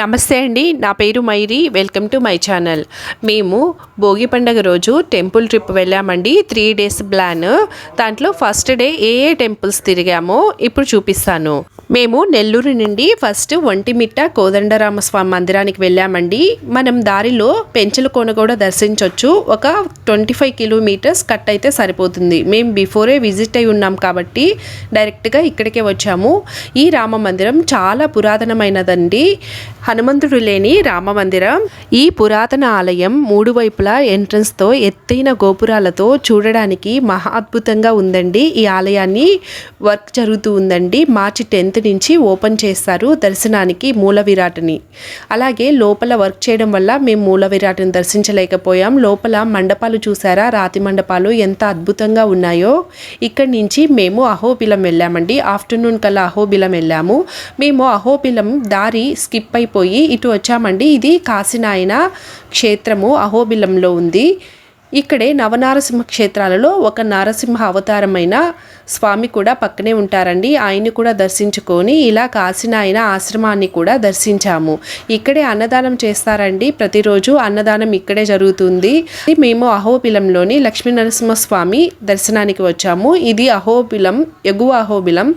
నమస్తే అండి నా పేరు మైరి వెల్కమ్ టు మై ఛానల్. మేము భోగి పండగ రోజు టెంపుల్ ట్రిప్ వెళ్ళామండి త్రీ డేస్ ప్లాన్. దాంట్లో ఫస్ట్ డే ఏ ఏ టెంపుల్స్ తిరిగామో ఇప్పుడు చూపిస్తాను. మేము నెల్లూరు నుండి ఫస్ట్ ఒంటిమిట్ట కోదండరామస్వామి మందిరానికి వెళ్ళామండి. మనం దారిలో పెంచల కోన కూడా దర్శించవచ్చు ఒక ట్వంటీ ఫైవ్ కిలోమీటర్స్ కట్ అయితే సరిపోతుంది. మేము బిఫోరే విజిట్ అయి ఉన్నాం కాబట్టి డైరెక్ట్గా ఇక్కడికే వచ్చాము. ఈ రామ మందిరం చాలా పురాతనమైనదండి. హనుమంతుడు లేని రామ మందిరం ఈ పురాతన ఆలయం మూడు వైపులా ఎంట్రన్స్తో ఎత్తైన గోపురాలతో చూడడానికి మహా అద్భుతంగా ఉందండి. ఈ ఆలయాన్ని వర్క్ జరుగుతూ ఉందండి. మార్చి టెన్త్ నుంచి ఓపెన్ చేస్తారు దర్శనానికి మూల విరాటని. అలాగే లోపల వర్క్ చేయడం వల్ల మేము మూల విరాట్ని దర్శించలేకపోయాం. లోపల మండపాలు చూసారా? రాతి మండపాలు ఎంత అద్భుతంగా ఉన్నాయో. ఇక్కడి నుంచి మేము అహోబిలం వెళ్ళామండి. ఆఫ్టర్నూన్ కల్లా అహోబిలం వెళ్ళాము. మేము అహోబిలం దారి స్కిప్ అయిపోయి ఇటు వచ్చామండి. ఇది కాశీనాయన క్షేత్రము అహోబిలంలో ఉంది. ఇక్కడే నవనారసింహ క్షేత్రాలలో ఒక నారసింహ అవతారమైన స్వామి కూడా పక్కనే ఉంటారండి. ఆయన్ని కూడా దర్శించుకొని ఇలా కాశీనాయన ఆశ్రమాన్ని కూడా దర్శించాము. ఇక్కడే అన్నదానం చేస్తారండి. ప్రతిరోజు అన్నదానం ఇక్కడే జరుగుతుంది. మేము అహోబిలంలోని లక్ష్మీ నరసింహస్వామి దర్శనానికి వచ్చాము. ఇది అహోబిలం ఎగువ అహోబిలం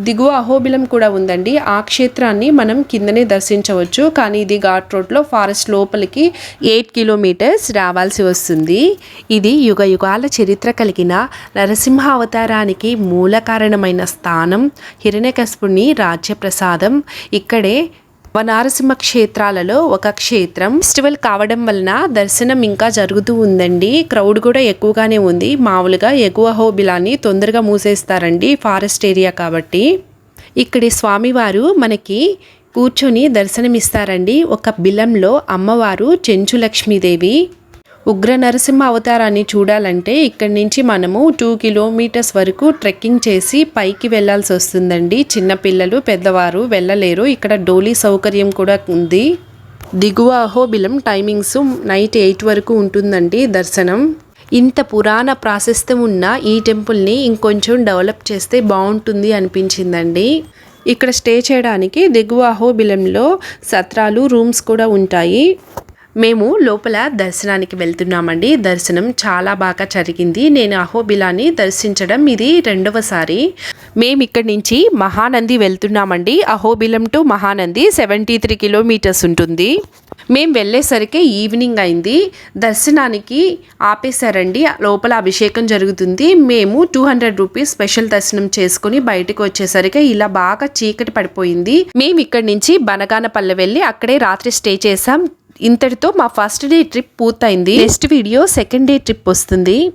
దిగువ అహోబిలం కూడా ఉందండి. ఆ క్షేత్రాన్ని మనం కిందనే దర్శించవచ్చు. కానీ ఇది ఘాట్ రోడ్లో ఫారెస్ట్ లోపలికి ఎయిట్ కిలోమీటర్స్ రావాల్సి వస్తుంది. ఇది యుగ యుగాల చరిత్ర కలిగిన నరసింహ అవతారానికి మూల కారణమైన స్థానం హిరణ్యకశపుని రాజ్యప్రసాదం. ఇక్కడే వనారసింహ క్షేత్రాలలో ఒక క్షేత్రం ఫెస్టివల్ కావడం వలన దర్శనం ఇంకా జరుగుతూ ఉందండి. క్రౌడ్ కూడా ఎక్కువగానే ఉంది. మామూలుగా ఎగువ హోబిలాన్ని తొందరగా మూసేస్తారండి ఫారెస్ట్ ఏరియా కాబట్టి. ఇక్కడి స్వామివారు మనకి కూర్చొని దర్శనమిస్తారండి. ఒక బిలంలో అమ్మవారు చెంచు లక్ష్మీదేవి ఉగ్ర నరసింహ అవతారాన్ని చూడాలంటే ఇక్కడి నుంచి మనము టూ కిలోమీటర్స్ వరకు ట్రెక్కింగ్ చేసి పైకి వెళ్ళాల్సి వస్తుందండి. చిన్నపిల్లలు పెద్దవారు వెళ్ళలేరు. ఇక్కడ డోలీ సౌకర్యం కూడా ఉంది. దిగువ అహోబిలం టైమింగ్స్ నైట్ ఎయిట్ వరకు ఉంటుందండి దర్శనం. ఇంత పురాణ ప్రాశస్త్యం ఉన్న ఈ టెంపుల్ని ఇంకొంచెం డెవలప్ చేస్తే బాగుంటుంది అనిపించిందండి. ఇక్కడ స్టే చేయడానికి దిగువ అహోబిలంలో సత్రాలు రూమ్స్ కూడా ఉంటాయి. మేము లోపల దర్శనానికి వెళ్తున్నామండి. దర్శనం చాలా బాగా జరిగింది. నేను అహోబిలాని దర్శించడం ఇది రెండవసారి. మేము ఇక్కడి నుంచి మహానంది వెళ్తున్నామండి. Ahobilam to Mahanandi seventy three kilometres ఉంటుంది. మేము వెళ్ళేసరికి ఈవినింగ్ అయింది. దర్శనానికి ఆపేశారండి. లోపల అభిషేకం జరుగుతుంది. మేము టూ హండ్రెడ్ రూపీస్ స్పెషల్ దర్శనం చేసుకుని బయటకు వచ్చేసరికి ఇలా బాగా చీకటి పడిపోయింది. మేము ఇక్కడి నుంచి బనగానపల్లె వెళ్ళి అక్కడే రాత్రి స్టే చేసాం ఇంతటితో మా ఫస్ట్ డే ట్రిప్ పూర్తయింది. Next video second day trip వస్తుంది.